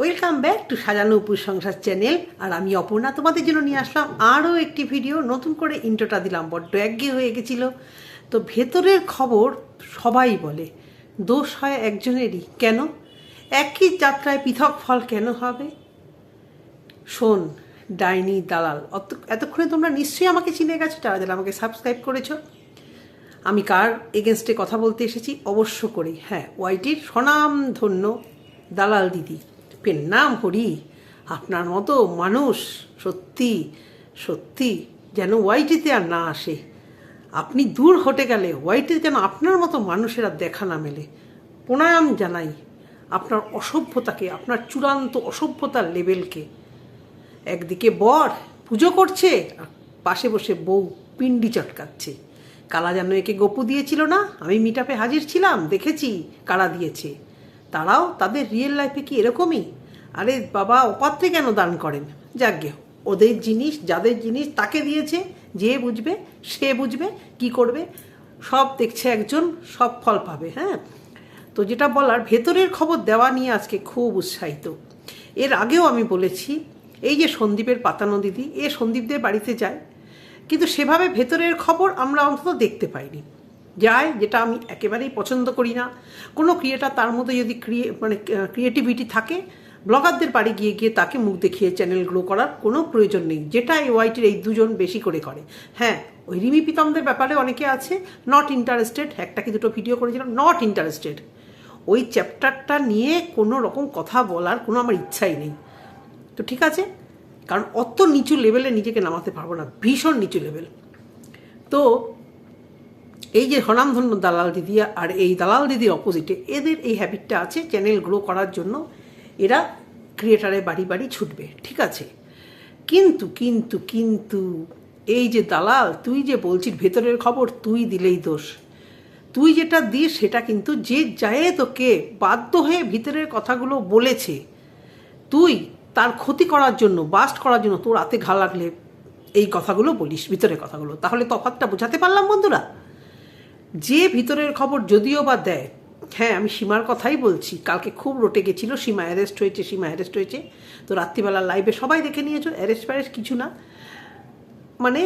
Welcome back to সাজানো উপর সংসার চ্যানেল আর আমি অপর্ণা তোমাদের জন্য নিয়ে আসলাম আরও একটি ভিডিও নতুন করে ইন্ট্রোটা দিলাম, বড্ড একঘে হয়ে গেছিল। তো ভেতরের খবর সবাই বলে, দোষ হয় একজনেরই। কেন? একই যাত্রায় পৃথক ফল কেন হবে? শোন, ডাইনি দালাল, অত, এতক্ষণে তোমরা নিশ্চয়ই আমাকে চিনে গেছো, যারা যারা আমাকে সাবস্ক্রাইব করেছ। আমি কার এগেনস্টে কথা বলতে এসেছি? অবশ্য করি হ্যাঁ ওয়াইটির স্বনাম ধন্য দালাল দিদি। পেন নাম হরি আপনার মতো মানুষ সত্যি সত্যি যেন ওয়াইটিতে আর না আসে। আপনি দূর হটে গেলে ওয়াইটিতে যেন আপনার মতো মানুষের আর দেখা না মেলে। প্রণায়াম জানাই আপনার অসভ্যতাকে, আপনার চূড়ান্ত অসভ্যতার লেভেলকে একদিকে বর পুজো করছে পাশে বসে বউ পিন্ডি চটকাচ্ছে। কালা যেন একে গপু দিয়েছিল না, আমি মিটাপে হাজির ছিলাম, দেখেছি কারা দিয়েছে। তারাও তাদের রিয়েল লাইফে কি এরকমই? আরে বাবা, অপাত্রে কেন দান করেন? যাজ্ঞে ওদের জিনিস, যাদের জিনিস তাকে দিয়েছে, যে বুঝবে, সে বুঝবে, কি করবে, সব দেখছে একজন, সব ফল পাবে হ্যাঁ? তো যেটা বলার, ভেতরের খবর দেওয়া নিয়ে আজকে খুব উৎসাহিত। এর আগেও আমি বলেছি, এই যে সন্দীপের পাতানো দিদি, এ সন্দীপদের বাড়িতে যায়, কিন্তু সেভাবে ভেতরের খবর আমরা অন্তত দেখতে পাইনি। যায়, যেটা আমি একেবারেই পছন্দ করি না। কোনো ক্রিয়েটার তার মধ্যে যদি ক্রিয়ে মানে ক্রিয়েটিভিটি থাকে, ব্লগারদের বাড়ি গিয়ে গিয়ে তাকে মুখ দেখিয়ে চ্যানেল গ্রো করার কোনো প্রয়োজন নেই। যেটা এই ওয়াইটির এই দুজন বেশি করে করে। হ্যাঁ ওই রিমি পিতমদের ব্যাপারে অনেকে আছে নট ইন্টারেস্টেড একটা কি দুটো ভিডিও করেছিলাম নট ইন্টারেস্টেড ওই চ্যাপ্টারটা নিয়ে কোনো রকম কথা বলার কোনো আমার ইচ্ছাই নেই। তো ঠিক আছে? কারণ অত নিচু লেভেলে নিজেকে নামাতে পারব না, ভীষণ নিচু লেভেল তো এই যে স্বনামধন্য দালাল দিদি আর এই দালাল দিদির অপোজিটে এদের এই হ্যাবিটটা আছে চ্যানেল গ্রো করার জন্য এরা ক্রিয়েটারের বাড়ি বাড়ি ছুটবে, ঠিক আছে? কিন্তু কিন্তু কিন্তু এই যে দালাল, তুই যে বলছিস ভেতরের খবর, তুই দিলেই দোষ। তুই যেটা দিস সেটা কিন্তু যে যায় তোকে বাধ্য হয়ে ভিতরের কথাগুলো বলেছে, তুই তার ক্ষতি করার জন্য বাস্ট করার জন্য তোর হাতে ঘা লাগলে এই কথাগুলো বলিস, ভিতরের কথাগুলো। তাহলে তফাতটা বোঝাতে পারলাম বন্ধুরা? যে ভিতরের খবর যদিও বা দেয় হ্যাঁ আমি সীমার কথাই বলছি, কালকে খুব রোটে গেছিল, সীমা অ্যারেস্ট হয়েছে, সীমা অ্যারেস্ট হয়েছে, তো রাত্রিবেলা লাইভে সবাই দেখে নিয়েছো অ্যারেস্ট ফ্যারেস্ট কিছু না। মানে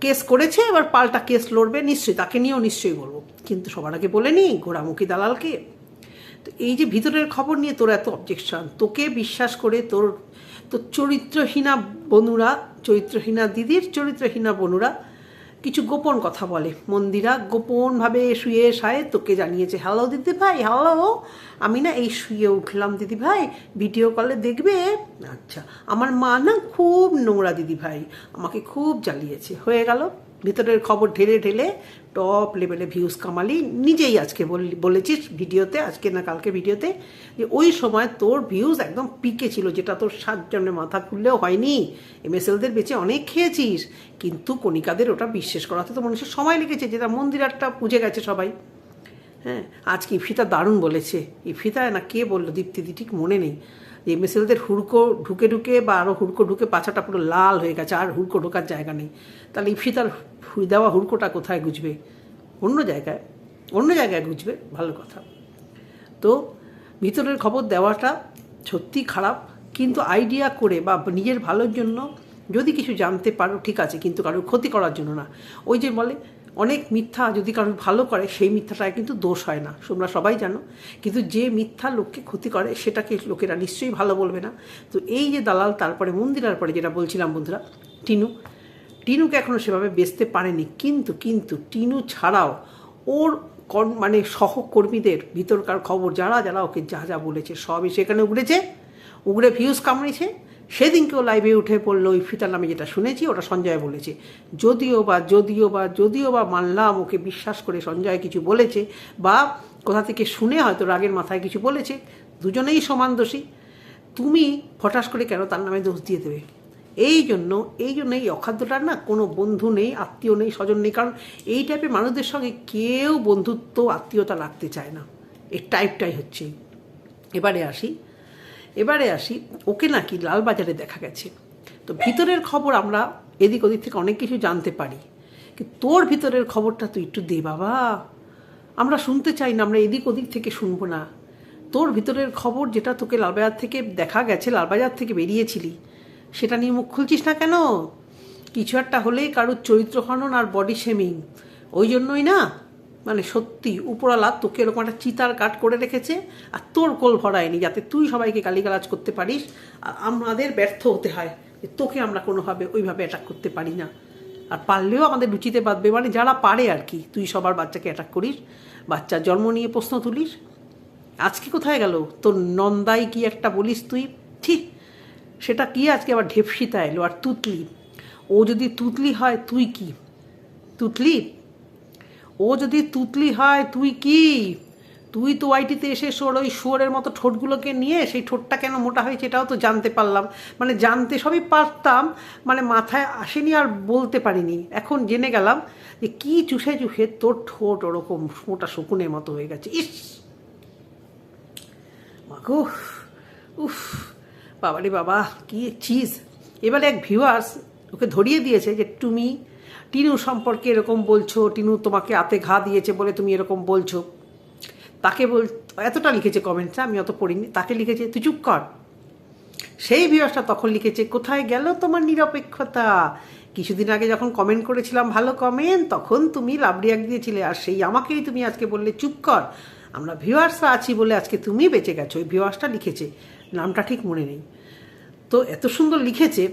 কেস করেছে, এবার পাল্টা কেস লড়বে, নিশ্চয়ই, তাকে নিয়েও নিশ্চয়ই বলব, কিন্তু সবার আগে বলে নি ঘোড়ামুখী দালালকে। তো এই যে ভিতরের খবর নিয়ে তোর এত অবজেকশন তোকে বিশ্বাস করে তোর তোর চরিত্রহীনা বনুরা, চরিত্রহীনা দিদির চরিত্রহীনা বনুরা কিছু গোপন কথা বলে। মন্দিরা গোপনভাবে শুয়ে শায়ে, তোকে জানিয়েছে হ্যালো দিদি ভাই হ্যালো আমি না এই শুয়ে উঠলাম দিদি ভাই ভিডিও কলে দেখবে আচ্ছা আমার মা না খুব নোংরা দিদি ভাই আমাকে খুব জ্বালিয়েছে, হয়ে গেল? ভিতরের খবর ঢেলে ঢেলে টপ লেভেলে ভিউজ কামালি। নিজেই আজকে বলেছিস ভিডিওতে, আজকে না কালকে ভিডিওতে, যে ওই সময় তোর ভিউজ একদম পিকে ছিল, যেটা তোর সাত জনের মাথা খুললেও হয়নি। এমএসএলদের বেঁচে অনেক খেয়েছিস, কিন্তু কণিকাদের ওটা বিশ্বাস করাতে তো মানুষের সময় লেগেছে, যেটা মন্দিরারটা পুজে গেছে সবাই। হ্যাঁ আজকে ইফিতা দারুণ বলেছে। ইফিতা না কে বলল দীপ্তিদি ঠিক মনে নেই। এমএসএলদের হুড়কো ঢুকে ঢুকে বা আরও হুড়কো ঢুকে পাছাটা পুরো লাল হয়ে গেছে, আর হুড়কো ঢোকার জায়গা নেই। তাহলে ইফিতার দেওয়া হুড়কোটা কোথায় গুজবে? অন্য জায়গায় অন্য জায়গায় গুজবে, ভালো কথা। তো ভিতরের খবর দেওয়াটা সত্যি খারাপ, কিন্তু আইডিয়া করে বা নিজের ভালোর জন্য যদি কিছু জানতে পারো, ঠিক আছে, কিন্তু কারোর ক্ষতি করার জন্য না। ওই যে বলে অনেক মিথ্যা যদি কারোর ভালো করে, সেই মিথ্যাটায় কিন্তু দোষ হয় না। তোমরা সবাই জানো। কিন্তু যে মিথ্যা লোককে ক্ষতি করে, সেটাকে লোকেরা নিশ্চয়ই ভালো বলবে না। তো এই যে দালাল, তারপরে মন্দিরার পরে যেটা বলছিলাম বন্ধুরা, টিনু। টিনুকে এখনও সেভাবে বেচতে পারেনি। কিন্তু কিন্তু টিনু ছাড়াও ওর মানে সহকর্মীদের ভিতরকার খবর, যারা যারা ওকে যা যা বলেছে, সবই সেখানে উগড়েছে। উগড়ে ভিউজ কামড়েছে। সেদিনকেও লাইভে উঠে পড়ল ওই ফিতার নামে যেটা শুনেছি, ওটা সঞ্জয় বলেছে। যদিও বা যদিও বা যদিও বা মানলাম ওকে বিশ্বাস করে সঞ্জয় কিছু বলেছে, বা কোথা থেকে শুনে হয়তো রাগের মাথায় কিছু বলেছে, দুজনেই সমান দোষী। তুমি হঠাৎ করে কেন তার নামে দোষ দিয়ে দেবে? এই জন্য এই জন্য এই অখাদ্যটার না কোনো বন্ধু নেই, আত্মীয় নেই, স্বজন নেই, কারণ এই টাইপের মানুষদের সঙ্গে কেউ বন্ধুত্ব, আত্মীয়তা রাখতে চায় না। এর টাইপটাই হচ্ছে। এবারে আসি। এবারে আসি, ওকে নাকি লালবাজারে দেখা গেছে। তো ভিতরের খবর আমরা এদিক ওদিক থেকে অনেক কিছু জানতে পারি। তোর ভিতরের খবরটা তুই একটু দে বাবা। আমরা শুনতে চাই না, আমরা এদিক ওদিক থেকে শুনব না। তোর ভিতরের খবর যেটা তোকে লালবাজার থেকে দেখা গেছে, লালবাজার থেকে বেরিয়েছিলি, সেটা নিয়ে মুখ খুলছিস না কেন? কিছু একটা হলেই কারোর চরিত্র খনন আর বডি শেমিং ওই জন্যই না? মানে সত্যি উপরালা তোকে এরকম একটা চিতার কাট করে রেখেছে আর তোর কোল ভরায়নি যাতে তুই সবাইকে গালিগালাজ করতে পারিস। আর আমাদের ব্যর্থ হতে হয় যে তোকে আমরা কোনোভাবে ওইভাবে অ্যাটাক করতে পারি না। আর পারলেও আমাদের রুচিতে বাঁধবে মানে যারা পারে আর কি, তুই সবার বাচ্চাকে অ্যাটাক করিস বাচ্চার জন্ম নিয়ে প্রশ্ন তুলিস। আজকে কোথায় গেল? তোর নন্দাই কি একটা বলিস তুই? ঠিক সেটা কি আজকে আবার ঢেপসিতা এলো? আর তুতলি, ও যদি তুতলি হয় তুই কি? তুতলি? ও যদি তুতলি হয়, তুই কি? তুই তো ওয়াইটিতে এসে সোর ওই শুয়োরের মতো ঠোঁটগুলোকে নিয়ে সেই ঠোঁটটা কেন মোটা হয়েছে এটাও তো জানতে পারলাম। মানে জানতে সবই পারতাম মানে মাথায় আসেনি আর বলতে পারিনি। এখন জেনে গেলাম যে কি চুষে চুষে তোর ঠোঁট ওরকম মোটা শকুনের মতো হয়ে গেছে। ইস! মাগো, উফ, বাবারে বাবা, কি চিজ এবারে এক ভিউয়ার্স ওকে ধরিয়ে দিয়েছে যে, তুমি টিনু সম্পর্কে এরকম বলছো, টিনু তোমাকে আতে ঘা দিয়েছে বলে তুমি এরকম বলছো। তাকে বল, এতটা লিখেছে কমেন্টসে আমি অত পড়িনি, তাকে লিখেছে, তুই চুপ কর। সেই ভিউয়ার্সটা তখন লিখেছে, কোথায় গেল তোমার নিরপেক্ষতা? কিছুদিন আগে যখন কমেন্ট করেছিলাম, ভালো কমেন্ট তখন তুমি লাভরিয়াক দিয়েছিলে, আর সেই আমাকেই তুমি আজকে বললে, চুপ কর। আমরা ভিউয়ার্সরা আছি বলে আজকে তুমি বেঁচে গেছো। ওই ভিউয়ার্সটা লিখেছে, নামটা ঠিক মনে নেই। তো এত সুন্দর লিখেছে,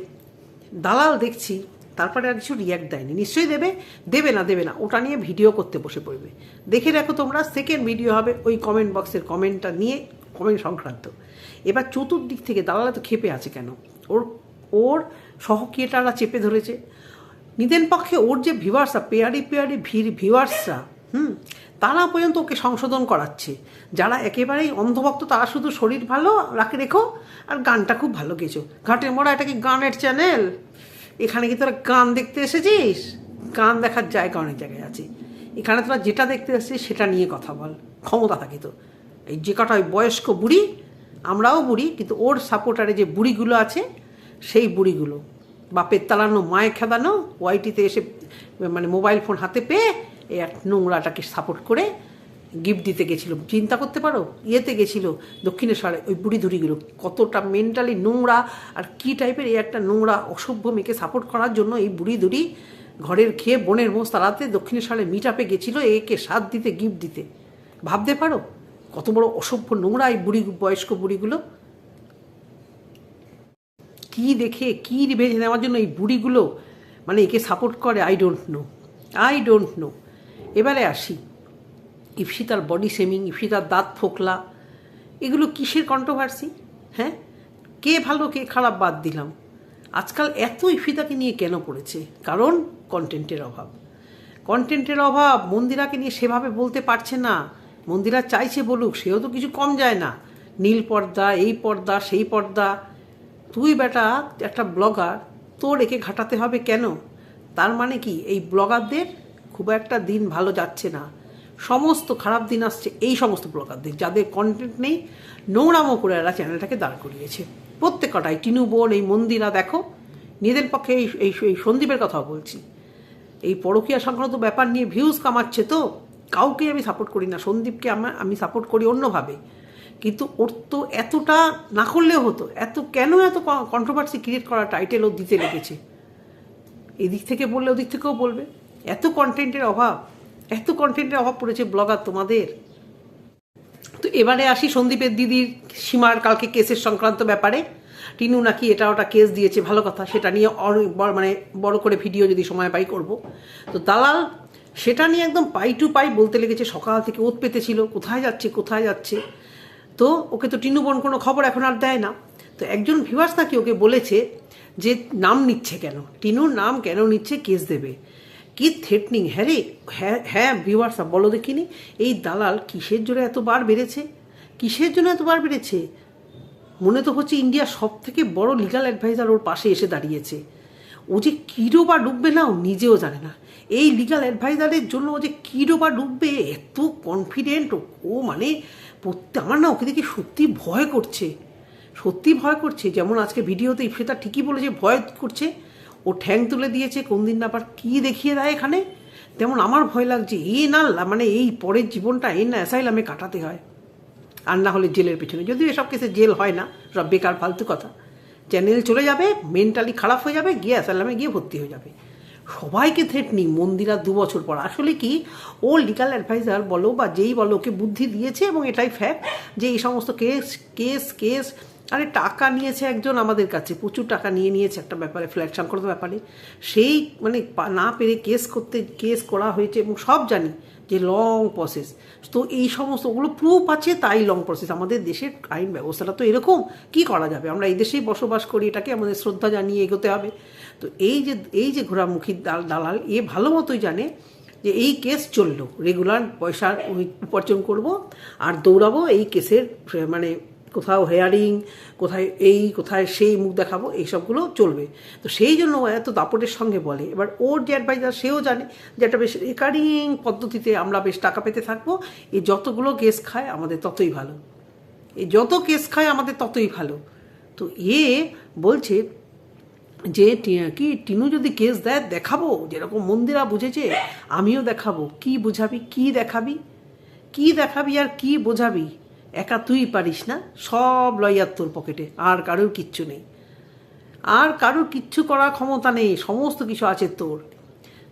দালাল দেখছি তারপরে আর কিছু রিয়াক্ট দেয়নি। নিশ্চয়ই দেবে? দেবে না দেবে না। ওটা নিয়ে ভিডিও করতে বসে পড়বে। দেখে রাখো তোমরা সেকেন্ড ভিডিও হবে, ওই কমেন্ট বক্সের কমেন্টটা নিয়ে কমেন্ট সংক্রান্ত। এবার চতুর্দিক থেকে দালাল তো খেপে আছে কেন? ওর ওর সহকিয়েটারা চেপে ধরেছে। নিদেন পক্ষে ওর যে ভিউয়ার্সরা পেয়ারি পেয়ারি ভিড় ভিউয়ার্সরা হুম, তারা পর্যন্ত ওকে সংশোধন করাচ্ছে। যারা একেবারেই অন্ধভক্ত, তারা শুধু শরীর ভালো, রাখে রেখো, আর গানটা খুব ভালো গেছো ঘাটের মোড়া, এটা কি গানের চ্যানেল এখানে কি তোরা গান দেখতে এসেছিস? গান দেখার জায়গা অনেক জায়গায় আছে। এখানে তোরা যেটা দেখতে এসেছিস সেটা নিয়ে কথা বল। ক্ষমতা থাকে তো এই যে কটা বয়স্ক বুড়ি, আমরাও বুড়ি, কিন্তু ওর সাপোর্টারে যে বুড়িগুলো আছে, সেই বুড়িগুলো। বাপের তালানো মায়ে খেদানো, ওয়াইটিতে এসে মানে মোবাইল ফোন হাতে পেয়ে, এই এক নোংরাটাকে সাপোর্ট করে গিফট দিতে গেছিল। চিন্তা করতে পারো? ইয়েতে গেছিল দক্ষিণেশ্বরে ওই বুড়ি ধুড়িগুলো। কতটা মেন্টালি নোংরা আর কি টাইপের এই একটা নোংরা, অসভ্য মেয়েকে সাপোর্ট করার জন্য এই বুড়ি ধুড়ি ঘরের খেয়ে বনের মোষ তাড়াতে দক্ষিণেশ্বরে মিট আপে গেছিল, একে সাথ দিতে গিফট দিতে। ভাবতে পারো? কত বড় অসভ্য নোংরা এই বুড়ি, বয়স্ক বুড়িগুলো। কি দেখে, কি রিভেঞ্জ নেওয়ার জন্য এই বুড়িগুলো মানে একে সাপোর্ট করে? I don't know I don't know এবারে আসি। ইপসিতার বডি শেমিং ইপসিতার দাঁত ফোকলা, এগুলো কিসের কন্ট্রোভার্সি হ্যাঁ? কে ভালো, কে খারাপ বাদ দিলাম। আজকাল এত ইফিতাকে নিয়ে কেন পড়েছে? কারণ কন্টেন্টের অভাব। কন্টেন্টের অভাব, মন্দিরাকে নিয়ে সেভাবে বলতে পারছে না। মন্দিরা চাইছে বলুক, সেও তো কিছু কম যায় না। নীল পর্দা, এই পর্দা, সেই পর্দা। তুই বেটা, একটা ব্লগার তোর একে ঘাটাতে হবে কেন? তার মানে কি, এই ব্লগারদের খুব একটা দিন ভালো যাচ্ছে না। সমস্ত খারাপ দিন আসছে, এই সমস্ত ব্লগারদের যাদের কন্টেন্ট নেই, নোংরামো করে এরা চ্যানেলটাকে দাঁড় করিয়েছে। প্রত্যেক কটাই টিনু বোন এই মন্দিরা, দেখো, নিজেদের পক্ষে এই এই সন্দীপের কথা বলছি। এই পরকীয়া সংক্রান্ত ব্যাপার নিয়ে ভিউজ কামাচ্ছে তো, কাউকে আমি সাপোর্ট করি না, সন্দীপকে আমার আমি সাপোর্ট করি অন্যভাবে। কিন্তু ওর তো এতটা না করলেও হতো, এত, কেন এত কন্ট্রোভার্সি ক্রিয়েট করা টাইটেল ও দিতে লেগেছে? এদিক থেকে বললে ওদিক থেকেও বলবে। এত কন্টেন্টের অভাব। এত কন্টেন্টের অভাব পড়েছে ব্লগার তোমাদের? তো এবারে আসি সন্দীপের দিদির সীমার কালকে কেসের সংক্রান্ত ব্যাপারে। টিনু নাকি এটা ওটা কেস দিয়েছে, ভালো কথা। সেটা নিয়ে অনেক মানে বড় করে ভিডিও যদি সময় পাই করব। তো দালাল, সেটা নিয়ে একদম পাই টু পাই বলতে লেগেছে, সকাল থেকে ওত পেতেছিল, কোথায় যাচ্ছে কোথায় যাচ্ছে? তো ওকে তো টিনু বোন কোনো খবর এখন আর দেয় না। তো একজন ভিউয়ার্স নাকি ওকে বলেছে যে নাম নিচ্ছে কেন? টিনুর নাম কেন নিচ্ছে কেস দেবে? কি থ্রেটনিং হ্যাঁ রে হ্যাঁ হ্যাঁ ভিউয়ার্স বলো দেখিনি, এই দালাল কিসের জন্য এতবার বেড়েছে? কিসের জন্য এতবার বেড়েছে? মনে তো হচ্ছে ইন্ডিয়ার সব থেকে বড় লিগাল অ্যাডভাইজার ওর পাশে এসে দাঁড়িয়েছে। ও যে কিরো বা ডুববে না, ও নিজেও জানে না। এই লিগাল অ্যাডভাইজারের জন্য ও যে কিরো বা ডুববে, এত কনফিডেন্ট ও মানে প্রত্যেক আমার না, ওকে দেখে সত্যি ভয় করছে। সত্যি ভয় করছে, যেমন আজকে ভিডিওতে ইফেতা ঠিকই বলেছে, ভয় করছে। ও ঠ্যাং তুলে দিয়েছে, কোন দিন আবার কী দেখিয়ে দেয় এখানে? তেমন আমার ভয় লাগছে, এ না মানে এই পরের জীবনটা, এ না, অ্যাসাইলামে কাটাতে হয়। আর না হলে জেলের পেছনে, যদিও এসব কেসে জেল হয় না, সব বেকার ফালতু কথা। চ্যানেল চলে যাবে, মেন্টালি খারাপ হয়ে যাবে, গিয়ে অ্যাসালামে গিয়ে ভর্তি হয়ে যাবে। সবাইকে থ্রেটনি মন্দিরা দু বছর পর। আসলে কি, ও লিগাল অ্যাডভাইজার বলো বা যেই বলো, ওকে বুদ্ধি দিয়েছে এবং এটাই ফ্যাক্ট যে এই সমস্ত কেস কেস কেস আরে টাকা নিয়েছে একজন আমাদের কাছে, প্রচুর টাকা নিয়ে নিয়েছে একটা ব্যাপারে, ফ্ল্যাট সংক্রান্ত ব্যাপারে। সেই মানে না পেরে কেস করতে, কেস করা হয়েছে এবং সব জানি যে লং প্রসেস তো এই সমস্ত, ওগুলো প্রুফ আছে, তাই লং প্রসেস আমাদের দেশের আইন ব্যবস্থাটা তো এরকম, কি করা যাবে? আমরা এই দেশেই বসবাস করি, এটাকে আমাদের শ্রদ্ধা জানিয়ে এগোতে হবে। তো এই যে এই যে ঘোরামুখী দাল- দালাল, এ ভালো মতোই জানে যে এই কেস চলল। রেগুলার পয়সা উপার্জন করব, আর দৌড়াবো এই কেসের মানে কোথাও হেয়ারিং কোথায় এই, কোথায় সেই মুখ দেখাবো, এইসবগুলো চলবে। তো সেই জন্য ও এত দাপটের সঙ্গে বলে। এবার ওর যে অ্যাডভাইজার সেও জানে যে একটা বেশ রেকারিং পদ্ধতিতে আমরা বেশ টাকা পেতে থাকব। এই যতগুলো কেস খায়, আমাদের ততই ভালো। এই যত কেস খায়, আমাদের ততই ভালো। তো এ বলছে যে কি টিনু যদি কেস দেয়, দেখাবো? যেরকম মন্দিরা বুঝেছে, আমিও দেখাবো। কি বুঝাবি? কি দেখাবি? কি দেখাবি আর কি বোঝাবি? একা তুই পারিস না, সব লইয়ার তোর পকেটে, আর কারোর কিচ্ছু নেই। আর কারোর কিচ্ছু করার ক্ষমতা নেই, সমস্ত কিছু আছে তোর।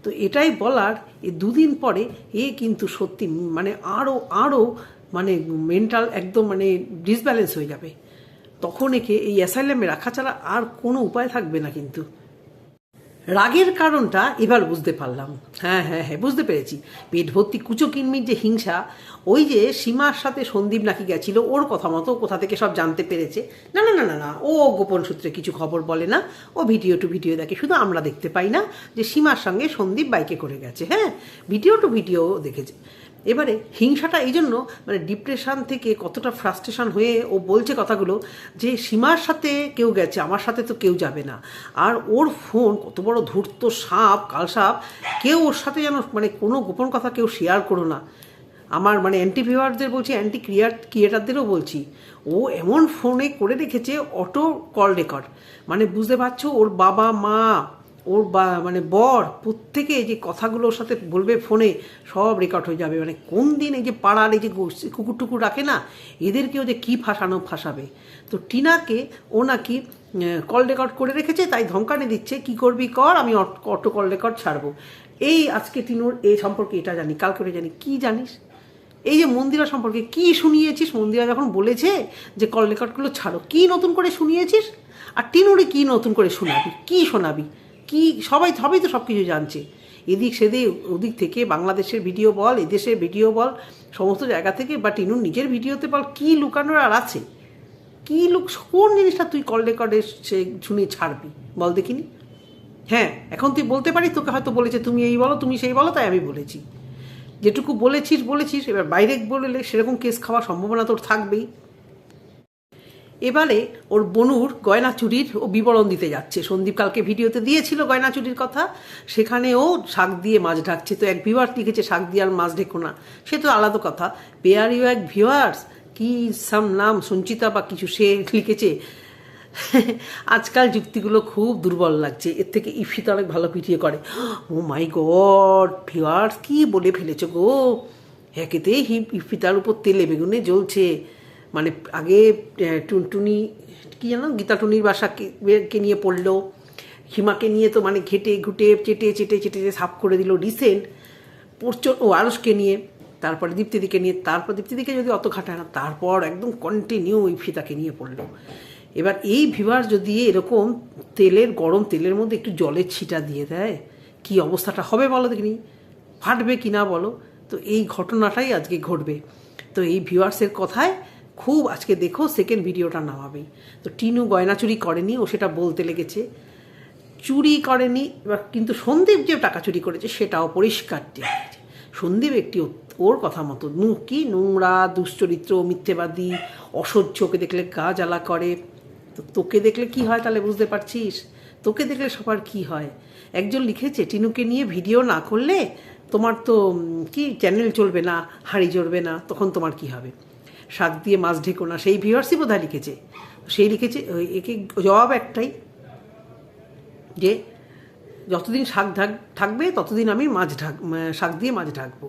তো এটাই বলার, এ দুদিন পরে এ কিন্তু সত্যি মানে আরও আরও মানে মেন্টাল একদম মানে ডিসব্যালেন্স হয়ে যাবে। তখন একে এই অ্যাসাইলামে রাখা ছাড়া আর কোনো উপায় থাকবে না কিন্তু। রাগের কারণটা এবার বুঝতে পারলাম। হ্যাঁ হ্যাঁ হ্যাঁ বুঝতে পেরেছি। পেট ভর্তি কুচো কিনমির যে হিংসা, ওই যে সীমার সাথে সন্দীপ নাকি গেছিল, ওর কথা মতো কোথা থেকে সব জানতে পেরেছে। না না না না না, ও গোপন সূত্রে কিছু খবর বলে না। ও ভিডিও টু ভিডিও দেখে, শুধু আমরা দেখতে পাই না যে সীমার সঙ্গে সন্দীপ বাইকে করে গেছে। হ্যাঁ ভিডিও টু ভিডিও দেখেছে। এবারে হিংসাটা এই জন্য মানে ডিপ্রেশন থেকে কতটা ফ্রাস্ট্রেশন হয়ে ও বলছে কথাগুলো যে সীমার সাথে কেউ গেছে, আমার সাথে তো কেউ যাবে না। আর ওর ফোন কত বড় ধূর্ত সাপ, কাল সাপ, কেউ ওর সাথে যেন মানে কোনো গোপন কথা কেউ শেয়ার করো না। আমার মানে অ্যান্টি ভিউয়ারদের বলছি অ্যান্টি ক্রিয়ার ক্রিয়েটারদেরও বলছি, ও এমন ফোনে করে রেখেছে অটো কল রেকর্ড মানে বুঝতে পারছ, ওর বাবা মা ওর বা মানে বর প্রত্যেকে যে কথাগুলো ওর সাথে বলবে ফোনে সব রেকর্ড হয়ে যাবে। মানে কোন দিন এই যে পাড়ার এই যে কুকুর টুকুর রাখে না, এদেরকেও যে কী ফাঁসানো ফাঁসাবে? তো টিনাকে ও নাকি কল রেকর্ড করে রেখেছে, তাই ধমকানি দিচ্ছে, কি করবি কর, আমি অটো কল রেকর্ড ছাড়বো। এই আজকে টিনুর এই সম্পর্কে এটা জানি কাল করে জানি, কি জানিস? এই যে মন্দিরা সম্পর্কে কি শুনিয়েছিস? মন্দিরা যখন বলেছে যে কল রেকর্ডগুলো ছাড়ো, কি নতুন করে শুনিয়েছিস? আর টিনুরে কি নতুন করে শোনাবি, কি শোনাবি? কি, সবাই সবাই তো সব কিছু জানছে। এদিক সেদিক, ওদিক থেকে বাংলাদেশের ভিডিও বল, এদেশের ভিডিও বল, সমস্ত জায়গা থেকে, বা টিনুর নিজের ভিডিওতে বল, কি লুকানোর আর আছে? কি লুক, কোন জিনিসটা তুই কল রেকর্ডে সে শুনে ছাড়বি? বল দেখিনি? হ্যাঁ এখন তুই বলতে পারিস, তোকে হয়তো বলেছে, তুমি এই বলো, তুমি সেই বলো, তাই আমি বলেছি। যেটুকু বলেছিস বলেছিস, এবার বাইরে বললে সেরকম কেস খাওয়ার সম্ভাবনা তোর থাকবেই। এবারে ওর বনুর গয়না চুরির ও বিবরণ দিতে যাচ্ছে। সন্দীপ কালকে ভিডিওতে দিয়েছিল গয়না চুরির কথা। সেখানে ও শাক দিয়ে মাছ ঢাকছে। তো এক ভিউয়ার লিখেছে, শাক দিয়ে আর মাছ ঢেকো না। সে তো আলাদা কথা। পেয়ার ইউ এক ভিউয়ার্স কি সাম নাম সঞ্চিতা বা কিছু। সে লিখেছে, আজকাল যুক্তিগুলো খুব দুর্বল লাগছে। এর থেকে ইফিত অনেক ভালো পিটিয়ে করে। ও মাই গড ভিওয়ার্স কি বলে ফেলেছো গো? একেতেই হিপ ইফিতার উপর তেলে বেগুনে জ্বলছে। মানে আগে টুনটুনি, কি জানো, গীতা টুনির বাসাকে নিয়ে পড়ল, হিমাকে নিয়ে তো মানে ঘেটে, ঘুটে, চেটে চেটে চেটে সাফ করে দিল রিসেন্ট পড়ছ ও আরসকে নিয়ে, তারপরে দীপ্তিদিকে নিয়ে, তারপর দীপ্তিদিকে যদি অত ঘাটায় না, তারপর একদম কন্টিনিউ ওই ফিতাকে নিয়ে পড়ল। এবার এই ভিভার যদি এরকম তেলের, গরম তেলের মধ্যে একটু জলের ছিটা দিয়ে দেয়, কি অবস্থাটা হবে বলো দেখিনি? ফাটবে কি না বলো? তো এই ঘটনাটাই আজকে ঘটবে। তো এই ভিউয়ার্সের কথায় খুব আজকে দেখো সেকেন্ড ভিডিওটা নামাবেই তো টিনু গয়না চুরি করেনি, ও সেটা বলতে লেগেছে। চুরি করেনি, এবার কিন্তু সন্দীপ যে টাকা চুরি করেছে, সেটাও পরিষ্কার দেখেছে সন্দীপ একটি ওর কথা মতো, নু কি নোংরা, দুশ্চরিত্র, মিথ্যেবাদী, অসহ্য, ওকে দেখলে গা জ্বালা করে। তো তোকে দেখলে কি হয় তাহলে বুঝতে পারছিস? তোকে দেখলে সবার কি হয়? একজন লিখেছে, টিনুকে নিয়ে ভিডিও না করলে তোমার তো কি চ্যানেল চলবে না, হাড়ি চড়বে না, তখন তোমার কি হবে? শাক দিয়ে মাছ ঢেকো না, সেই ভিউয়ার্সই বোধহয় লিখেছে। সেই লিখেছে একে জবাব একটাই, যে যতদিন শাক ঢাক থাকবে ততদিন আমি মাছ ঢাক শাক দিয়ে মাছ ঢাকবো।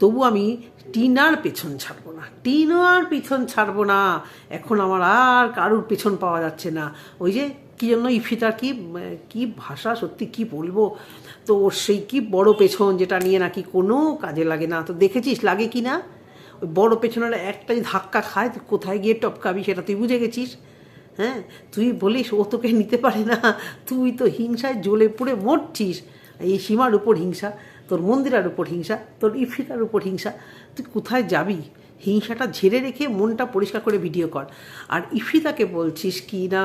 তবু আমি টিনার পেছন ছাড়বো না, টিনার পেছন ছাড়বো না। এখন আমার আর কারুর পেছন পাওয়া যাচ্ছে না। ওই যে কী জন্য ইফিতার, কি কি ভাষা সত্যি কি বলব? তো ওর সেই কি বড় পেছন যেটা নিয়ে নাকি কোনো কাজে লাগে না। তো দেখেছিস, লাগে কি না? বড় পেছনের একটাই ধাক্কা খায় তুই কোথায় গিয়ে টপকাবি সেটা তুই বুঝে গেছিস? হ্যাঁ? তুই বলিস, ও তোকে নিতে পারে না। তুই তো হিংসায় জ্বলে পুড়ে মরছিস। এই সীমার উপর হিংসা, তোর মন্দিরার উপর হিংসা, তোর ইফিতার উপর হিংসা। তুই কোথায় যাবি? হিংসাটা ঝেড়ে রেখে মনটা পরিষ্কার করে ভিডিও কর। আর ইফিতাকে বলছিস কি না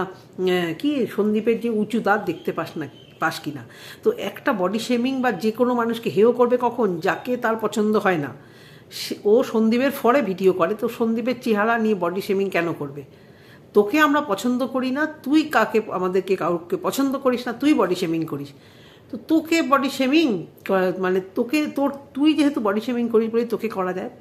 কি সন্দীপের যে উঁচু দাঁত দেখতে পাস না, পাস কি না? তো একটা বডি শেমিং বা যে কোনো মানুষকে হেয় করবে কখন? যাকে তার পছন্দ হয় না। ও সন্দীপের ফরে ভিডিও করে, তো সন্দীপের চেহারা নিয়ে বডি শেমিং কেন করবে? তোকে আমরা পছন্দ করি না, তুই কাকে আমাদেরকে কাউকে পছন্দ করিস না, তুই বডি শেমিং করিস। তো তোকে বডি শেমিং মানে তোকে, তোর, তুই যেহেতু বডি শেমিং করিস বলে তোকে করা যায়।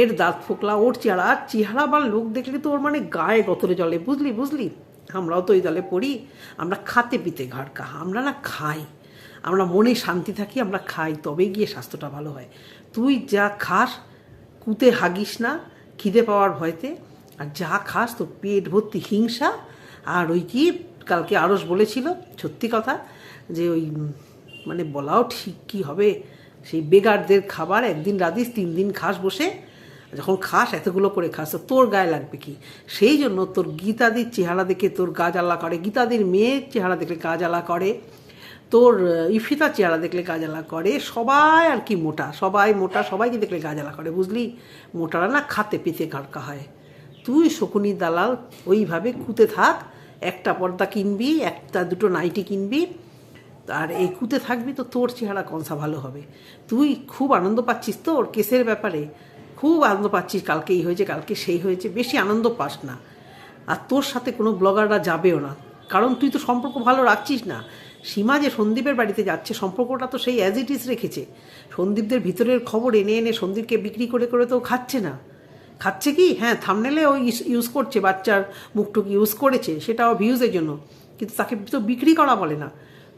এর দাঁত ফোকলা, ওর চেহারা আর চেহারা বা লোক দেখলে তো ওর মানে গায়ে গতরে জলে, বুঝলি বুঝলি? আমরাও তো ওই দলে পড়ি, আমরা খাতে পিতে ঘর কা আমরা না খাই। আমরা মনে শান্তি থাকি, আমরা খাই, তবেই গিয়ে স্বাস্থ্যটা ভালো হয়। তুই যা খাস, কুতে হাগিস না, খিদে পাওয়ার ভয়তে। আর যা খাস তো পেট ভর্তি হিংসা। আর ওই কি, কালকে আরস বলেছিল, সত্যি কথা, যে ওই মানে বলাও ঠিক কি হবে, সেই বেগারদের খাবার একদিন রাধিস, তিন দিন খাস বসে। যখন খাস, এতগুলো করে খাস, তো তোর গায়ে লাগবে কি? সেই জন্য তোর গীতাদির চেহারা দেখে তোর গা জ্বালা করে। গীতাদির মেয়ের চেহারা দেখলে গা জ্বালা করে। তোর আহ, ইফিতার চেহারা দেখলে গা জ্বালা করে সবাই আর কি মোটা সবাই মোটা সবাইকে দেখলে গা জ্বালা করে বুঝলি? মোটারা না খাতে পেতে গাড়কা হয়। তুই শকুনি দালাল ওইভাবে কুতে থাক একটা পর্দা কিনবি একটা দুটো নাইটি কিনবি আর এই কুতে থাকবি তো তোর চেহারা কনসা ভালো হবে। তুই খুব আনন্দ পাচ্ছিস তোর কেসের ব্যাপারে। খুব আনন্দ পাচ্ছিস কালকে এই হয়েছে কালকে সেই হয়েছে বেশি আনন্দ পাস না। আর তোর সাথে কোনো ব্লগাররা যাবেও না। কারণ তুই তো সম্পর্ক ভালো রাখছিস না। সীমা যে সন্দীপের বাড়িতে যাচ্ছে, সম্পর্কটা তো সেই অ্যাজ ইট ইজ রেখেছে। সন্দীপদের ভিতরের খবর এনে এনে সন্দীপকে বিক্রি করে করে তো খাচ্ছে না। খাচ্ছে কি? হ্যাঁ থামনেলে ও ইউজ করছে, বাচ্চার মুখটুক ইউজ করেছে সেটাও ভিউজের জন্য। কিন্তু তাকে তো বিক্রি করা বলে না।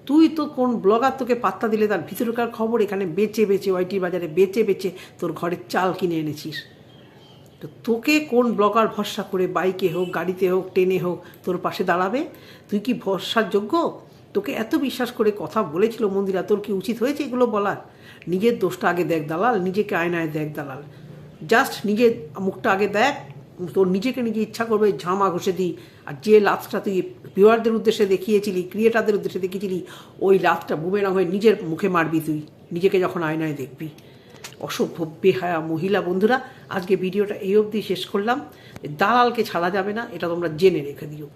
তুই তো কোন ব্লগার তোকে পাত্তা দিলে তার ভিতরকার খবর এখানে বেচে বেচে ওয়াইটি বাজারে বেচে বেচে তোর ঘরের চাল কিনে এনেছিস। তো তোকে কোন ব্লগার ভরসা করে বাইকে হোক, গাড়িতে হোক, ট্রেনে হোক তোর পাশে দাঁড়াবে? তুই কি ভরসার যোগ্য? তোকে এত বিশ্বাস করে কথা বলেছিল মন্দিরা, তোর কি উচিত হয়েছে এগুলো বলার? নিজের দোষটা আগে দেখ দালাল, নিজেকে আয়নায় দেখ দালাল। জাস্ট নিজের মুখটা আগে দেখ, তোর নিজেকে নিজে ইচ্ছা করবে ঝামা ঘষে দিই। আর যে লাথটা তুই পিওয়ারদের উদ্দেশ্যে দেখিয়েছিলি ক্রিয়েটারদের উদ্দেশ্যে দেখিয়েছিলি, ওই লাথটা বুমেরাং হয়ে নিজের মুখে মারবি তুই। নিজেকে যখন আয়নায় দেখবি। অসভ্য, বেহায়া মহিলা বন্ধুরা, আজকে ভিডিওটা এই অবধি শেষ করলাম। দালালকে ছাড়া যাবে না, এটা তোমরা জেনে রেখে দিও।